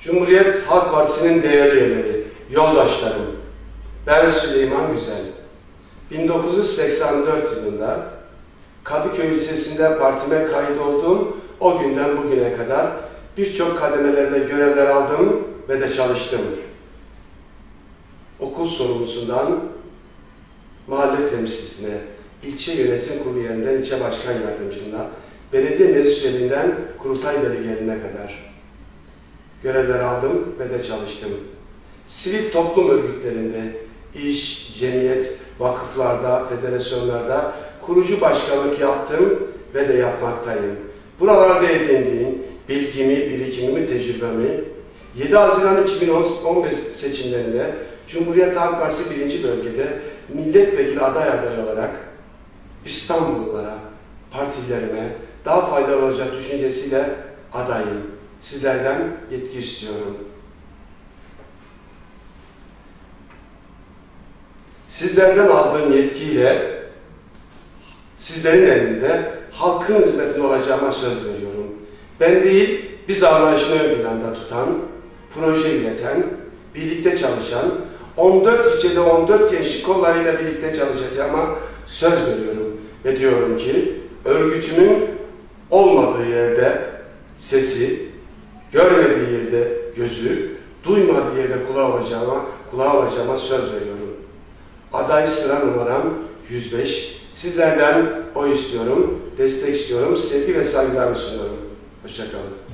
Cumhuriyet Halk Partisi'nin değerli üyeleri, yoldaşlarım, ben Süleyman Güzel. 1984 yılında Kadıköy ilçesinde partime kayıt olduğum o günden bugüne kadar birçok kademelerde görevler aldım ve de çalıştım. Okul sorumlusundan mahalle temsilcisine, ilçe yönetim kurulu üyeliğinden ilçe başkan yardımcılığına, belediye meclis üyeliğinden kurultay delegeline kadar görevler aldım ve de çalıştım. Sivil toplum örgütlerinde, iş, cemiyet, vakıflarda, federasyonlarda kurucu başkanlık yaptım ve de yapmaktayım. Buralarda edindiğim bilgimi, birikimimi, tecrübemi 7 Haziran 2015 seçimlerinde Cumhuriyet Halk Partisi 1. bölgede milletvekili aday adayı olarak İstanbullulara, partilerime daha faydalı olacak düşüncesiyle adayım. Sizlerden yetki istiyorum. Sizlerden aldığım yetkiyle sizlerin elinde halkın hizmetinde olacağıma söz veriyorum. Ben değil, biz anlayışını ön planda tutan, proje üreten, birlikte çalışan, 14 ilçede 14 gençlik kollarıyla birlikte çalışacağıma söz veriyorum. Ve diyorum ki, örgütümün olmadığı yerde sesi, görmediği yerde gözü, duymadığı yerde kulağı olacağıma, kulağı olacağıma söz veriyorum. Aday sıra numaram 105. Sizlerden o istiyorum, destek istiyorum, sevgi ve saygılarımı sunuyorum. Hoşçakalın.